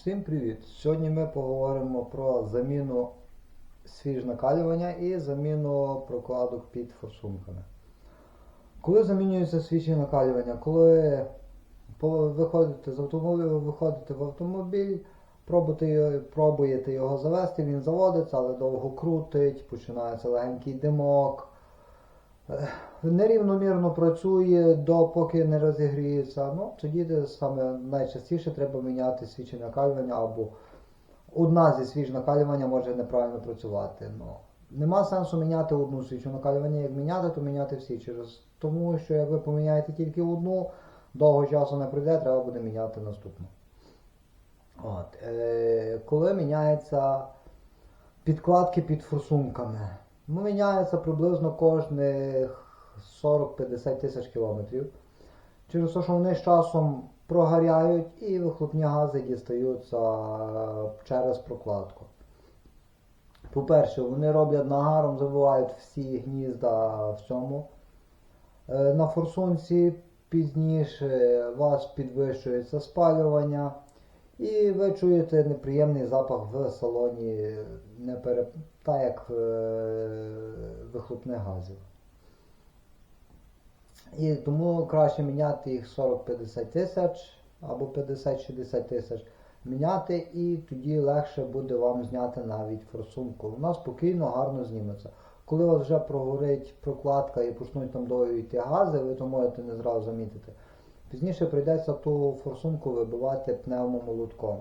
Всім привіт! Сьогодні ми поговоримо про заміну свіж накалювання і заміну прокладок під форсунками. Коли замінюється свічі накалювання, коли виходите з автомобіля, виходите в автомобіль, пробуєте, пробуєте його завести, він заводиться, але довго крутить, починається легенький димок. Е, Нерівномірно працює, допоки не розігріється. Ну, тоді саме найчастіше треба міняти свічі накалювання або одна зі свіж накалювання може неправильно працювати. Ну, нема сенсу міняти одну свічу накалювання. Як міняти, то міняти всі через тому, що як ви поміняєте тільки одну, довго часу не пройде, треба буде міняти наступну. От, е, коли міняються підкладки під форсунками. Ну, міняється приблизно кожних 40-50 тисяч кілометрів. Через те, що вони з часом прогоряють і вихлопні гази дістаються через прокладку. По-перше, вони роблять нагаром, забивають всі гнізда в цьому. Е, На форсунці пізніше у вас підвищується спалювання. І ви чуєте неприємний запах в салоні, не пере... та як е... вихлопних газів. І тому краще міняти їх 40-50 тисяч або 50-60 тисяч. Міняти і тоді легше буде вам зняти навіть форсунку. Вона спокійно, гарно зніметься. Коли у вас вже прогорить прокладка і почнуть там довго йти гази, ви то можете не зразу замітити. Пізніше прийдеться ту форсунку вибивати пневмомолотком.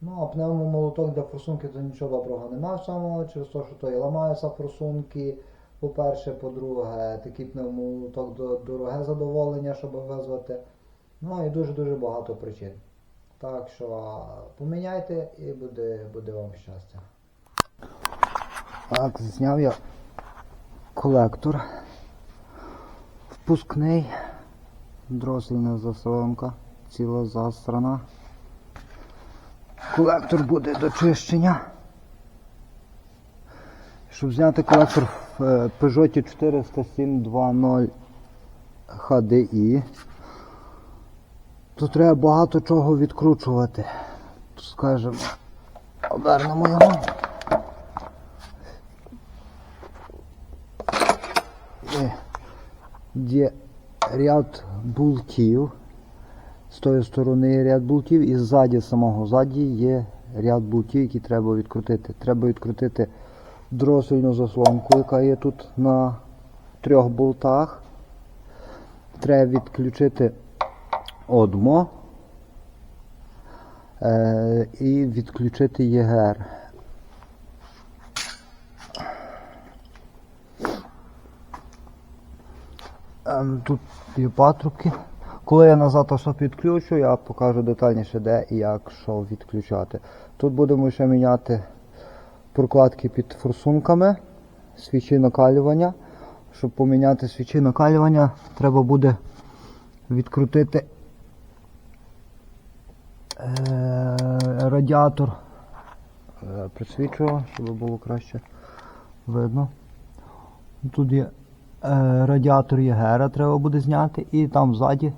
Ну, а пневмомолоток для форсунки то нічого доброго немає в цьому, через те, що то і ламаються форсунки. По-перше, по-друге, такий пневмомолоток дороге задоволення, щоб визвати. Ну і дуже-дуже багато причин. Так що поміняйте і буде, буде вам щастя. Так, зняв я колектор. Впускний. Дросельна засолонка, ціла засрана. Колектор буде до чищення. Щоб зняти колектор в е, Peugeot 40720 HDI, то треба багато чого відкручувати. Скажемо, обернемо його. І Є ряд бултів. З тої сторони ряд бултів і ззаді самого ззаді є ряд бултів, які треба відкрутити. Треба відкрутити дросельну заслонку, яка є тут на трьох болтах. Треба відключити одмо е, і відключити ЄГР. Тут є патрубки. Коли я назад все підключу, я покажу детальніше, де і як що відключати. Тут будемо ще міняти прокладки під форсунками, свічі накалювання. Щоб поміняти свічі накалювання, треба буде відкрутити е, радіатор. Е, Присвічую, щоб було краще видно. Тут є радіатор Єгера треба буде зняти і там ззаді,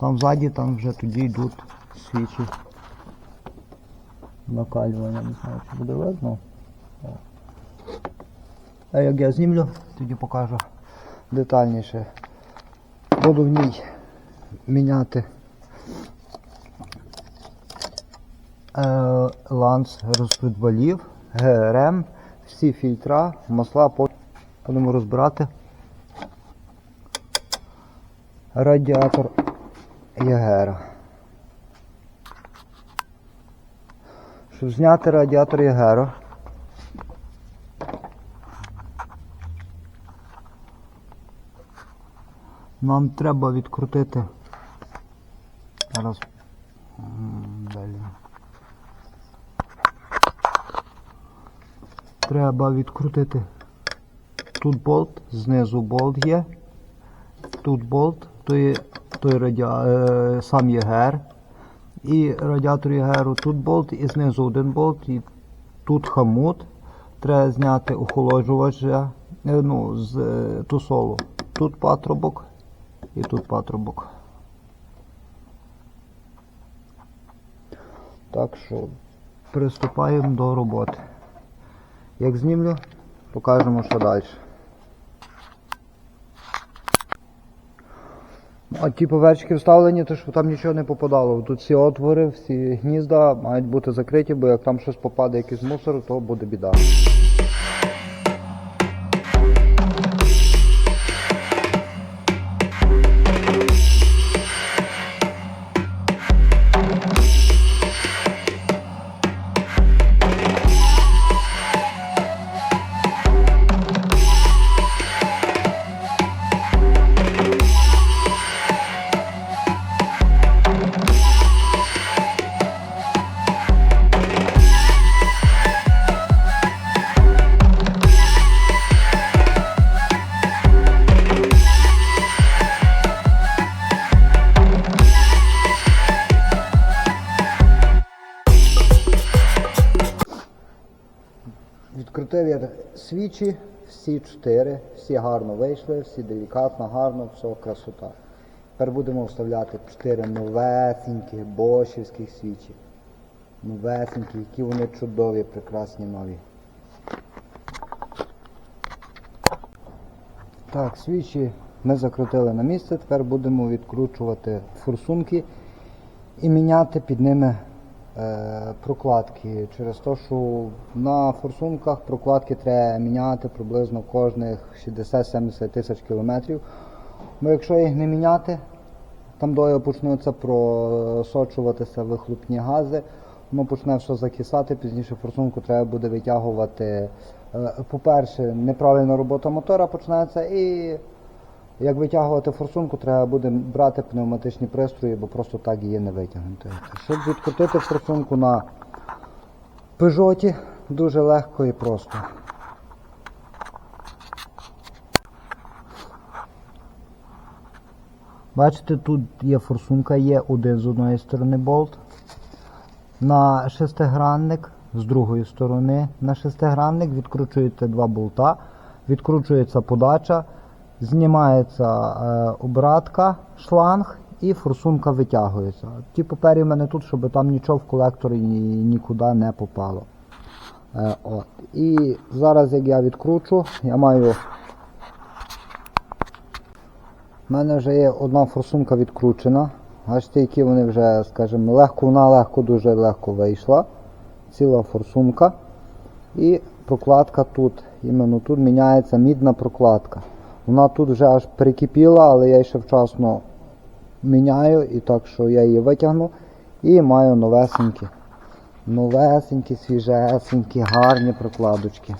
там ззаді, там вже тоді йдуть свічі накалювання. Не знаю, чи буде видно. А як я знімлю, тоді покажу детальніше. Буду в ній міняти е, ланц розпідвалів, ГРМ, всі фільтра, масла, будемо розбирати радіатор Ягера. Щоб зняти радіатор Ягера, нам треба відкрутити. Зараз далі. Треба відкрутити тут болт, знизу болт є. Тут болт, то є той радіа... е, сам ЄГР. І радіатор ЄГРу тут болт, і знизу один болт, і тут хамут. Треба зняти охолоджувач е, ну, з е, тусолу. Тут патрубок і тут патрубок. Так що приступаємо до роботи. Як знімлю, покажемо, що далі. А ті поверчики вставлені, то що там нічого не попадало. Тут всі отвори, всі гнізда мають бути закриті, бо як там щось попаде, якийсь мусор, то буде біда. Свічі, всі чотири, всі гарно вийшли, всі делікатно, гарно, все красота. Тепер будемо вставляти чотири новесеньких бошівських свічі. Новесенькі, які вони чудові, прекрасні нові. Так, свічі ми закрутили на місце, тепер будемо відкручувати форсунки і міняти під ними прокладки. Через те, що на форсунках прокладки треба міняти приблизно кожних 60-70 тисяч кілометрів. Бо якщо їх не міняти, там доє почнуться просочуватися вихлопні гази, воно почне все закисати, пізніше форсунку треба буде витягувати. Е, По-перше, неправильна робота мотора почнеться і як витягувати форсунку, треба буде брати пневматичні пристрої, бо просто так її не витягнути. Щоб відкрутити форсунку на Пежоті, дуже легко і просто. Бачите, тут є форсунка, є один з одної сторони болт. На шестигранник з другої сторони. На шестигранник відкручується два болта, відкручується подача, знімається е, обратка, шланг і форсунка витягується. Ті папері в мене тут, щоб там нічого в колекторі ні, нікуди не попало. Е, от. І зараз як я відкручу, я маю. У мене вже є одна форсунка відкручена. Бачите, які вони вже, скажімо, легко, вона легко, дуже легко вийшла. Ціла форсунка. І прокладка тут. Іменно тут міняється мідна прокладка. Вона тут вже аж перекипіла, але я ще вчасно міняю, і так що я її витягну і маю новесенькі. Новесенькі, свіжесенькі, гарні прокладочки.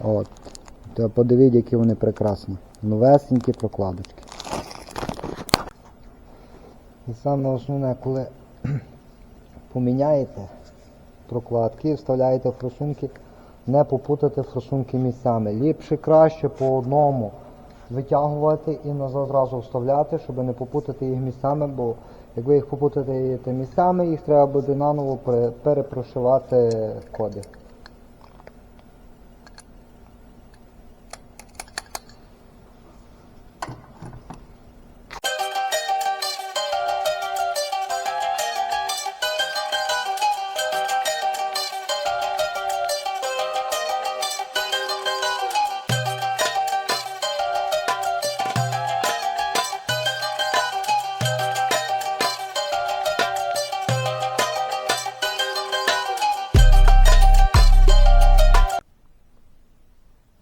От. То подивіть, які вони прекрасні. Новесенькі прокладочки. І саме основне, коли поміняєте прокладки, вставляєте в форсунки, не попутати форсунки місцями. Ліпше краще по одному витягувати і назад зразу вставляти, щоб не попутати їх місцями, бо як ви їх попутаєте місцями, їх треба буде наново пере- перепрошивати коди.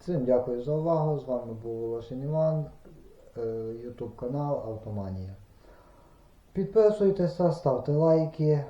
Всім дякую за увагу. З вами був Волошин Іван, е, YouTube канал Автоманія. Підписуйтеся, ставте лайки,